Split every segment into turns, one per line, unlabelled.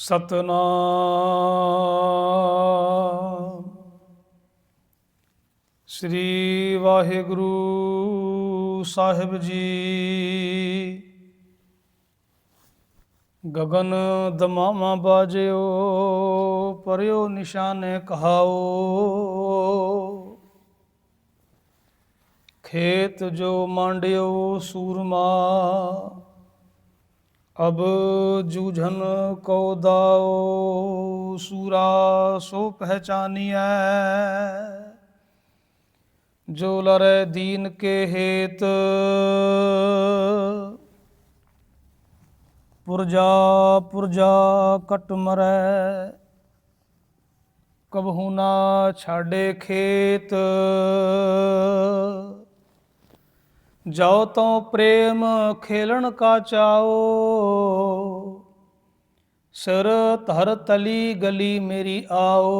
ਸਤਨਾਮ। ਸ੍ਰੀ ਵਾਹਿਗੁਰੂ ਸਾਹਿਬ ਜੀ। ਗਗਨ ਦਮਾਮਾ ਬਾਜਿਓ, ਪਰਿਓ ਨਿਸ਼ਾਨੇ ਕਹਾਓ। ਖੇਤ ਜੋ ਮਾਂਡਿਓ ਸੂਰਮਾ ਅਬ ਜੂਝਨ ਕੋ ਦਾਓ, ਸੂਰਾ ਸੋ ਪਹਿਚਾਨੀਐ। ਜੋ ਲਰੇ ਦੀਨ ਕੇ ਹੇਤ, ਪੁਰਜਾ ਪੁਰਜਾ ਕਟ ਮਰੈ। ਕਬਹੂ ਨਾ ਛਾੜੇ ਖੇਤ ਜਾਓ ਤੋਂ ਪ੍ਰੇਮ ਖੇਲਣ ਕਾ ਚਾਓ। ਸਿਰ ਧਰ ਤਲੀ ਗਲੀ ਮੇਰੀ ਆਓ।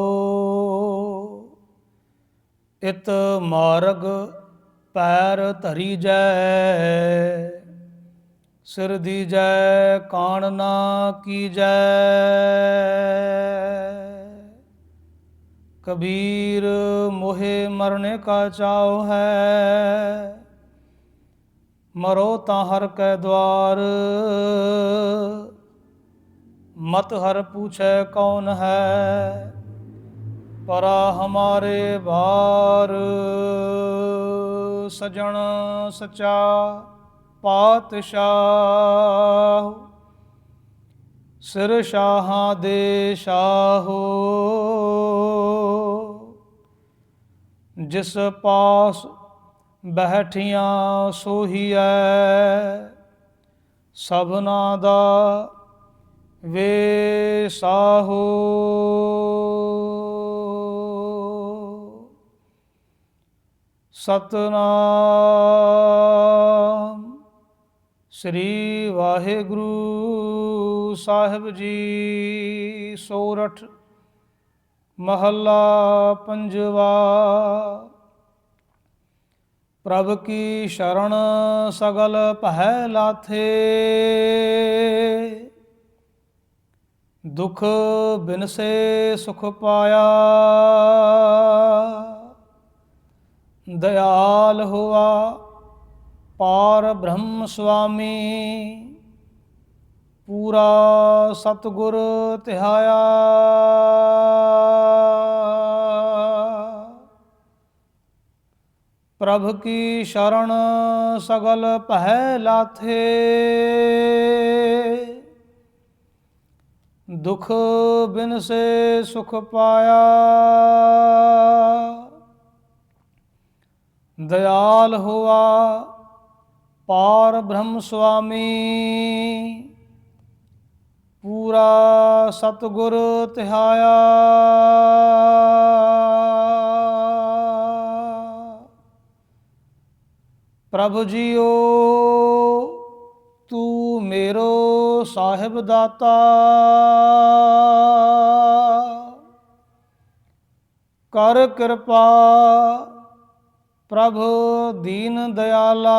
ਇਤ ਮਾਰਗ ਪੈਰ ਧਰੀ ਜੈ। ਸਿਰ ਦੀ ਜੈ ਕਾਣ ਨਾ ਕੀ ਜੈ ਕਬੀਰ ਮੋਹਿ ਮਰਨੇ ਕਾ ਚਾਉ ਹੈ। ਮਰੋ ਤਾਂ ਹਰ ਕੈ ਦਵਾਰ। ਮਤ ਹਰ ਪੁੱਛੈ ਕੌਣ ਹੈ? ਪਰਾ ਹਮਾਰੇ ਬਾਰ ਸਜਣ ਸਚਾ ਪਾਤਸ਼ਾਹ। ਸਿਰ ਸ਼ਾਹਾਂ ਦੇ ਸ਼ਾਹੋ। ਜਿਸ ਪਾਸ ਬਹਿਠੀਆਂ ਸੋਹੀਐ ਸਭਨਾ ਦਾ ਵੇ ਸਾਹੋ ਸਤਨਾਮ ਸ੍ਰੀ ਵਾਹਿਗੁਰੂ ਸਾਹਿਬ ਜੀ ਸੋਰਠ ਮਹੱਲਾ ਪੰਜਵਾ ਪ੍ਰਭ ਕੀ ਸ਼ਰਣ ਸਗਲ ਪਹਿ ਲਾਥੇ? ਦੁਖ ਬਿਨਸੇ ਸੁਖ ਪਾਇਆ। ਦਇਆਲ ਹੋਆ ਪਾਰ ਬ੍ਰਹਮ ਸੁਆਮੀ। ਪੂਰਾ ਸਤਗੁਰ ਤਿਹਾਇਆ। ਪ੍ਰਭ ਕੀ ਸ਼ਰਨ ਸਗਲ ਪਹਿ ਲਾਥੇ? ਦੁਖ ਬਿਨ ਸੇ ਸੁਖ ਪਾਇਆ। ਦਇਆਲ ਹੋਆ ਪਾਰ ਬ੍ਰਹਮ ਸੁਆਮੀ। ਪੂਰਾ ਸਤਗੁਰ ਤਿਹਾਇਆ। ਪ੍ਰਭ ਜੀਓ, ਤੂੰ ਮੇਰੋ ਸਾਹਿਬ ਦਾਤਾ। ਕਰ ਕਿਰਪਾ ਪ੍ਰਭ ਦੀਨ ਦਿਆਲਾ।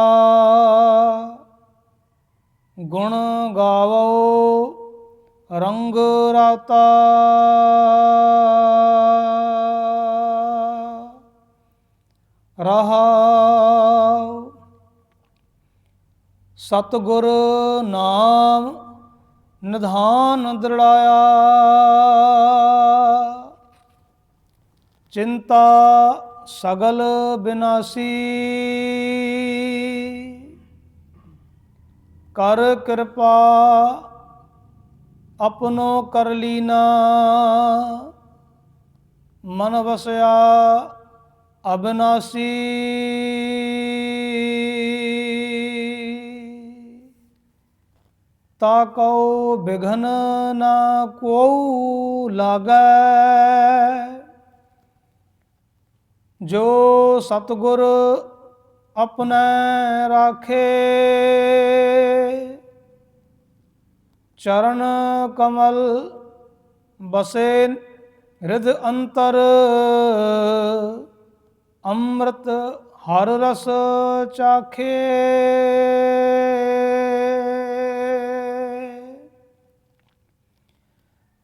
ਗੁਣ ਗਾਵੋ, ਰੰਗ ਰਾਤਾ। ਰਹਾਉ ਸਤਗੁਰ ਨਾਮ ਨਿਧਾਨ ਦ੍ਰਿੜਾਇਆ। ਚਿੰਤਾ ਸਗਲ ਬਿਨਾਸੀ। ਕਰ ਕਿਰਪਾ ਆਪਣੋ ਕਰ ਲੀਨਾ। ਮਨ ਵਸਿਆ ਅਬਨਾਸੀ। ਤਾ ਕਉ ਬਿਘਨ ਨਾ ਕੋ ਲਾਗੈ। ਜੋ ਸਤਗੁਰ ਆਪਣੇ ਰਾਖੇ, ਚਰਨ ਕਮਲ ਬਸੇ ਹਿਰਦ ਅੰਤਰ, ਅੰਮ੍ਰਿਤ ਹਰ ਰਸ ਚਾਖੇ।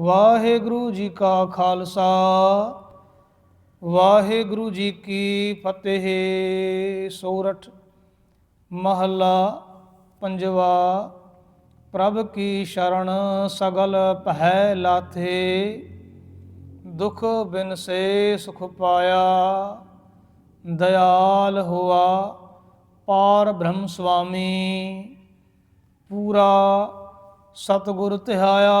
ਵਾਹਿਗੁਰੂ ਜੀ ਕਾ ਖਾਲਸਾ, ਵਾਹਿਗੁਰੂ ਜੀ ਕੀ ਫਤਿਹ। ਸੋਰਠ ਮਹਲਾ ਪੰਜਵਾ, ਪ੍ਰਭ ਕੀ ਸ਼ਰਨ ਸਗਲ ਪਹਿ ਲਾਥੇ, ਦੁਖ ਬਿਨ ਸੇ ਸੁਖ ਪਾਇਆ। ਦਇਆਲ ਹੋਆ ਪਾਰ ਬ੍ਰਹਮ ਸੁਆਮੀ ਪੂਰਾ ਸਤਿਗੁਰ ਤਿਹਾਇਆ।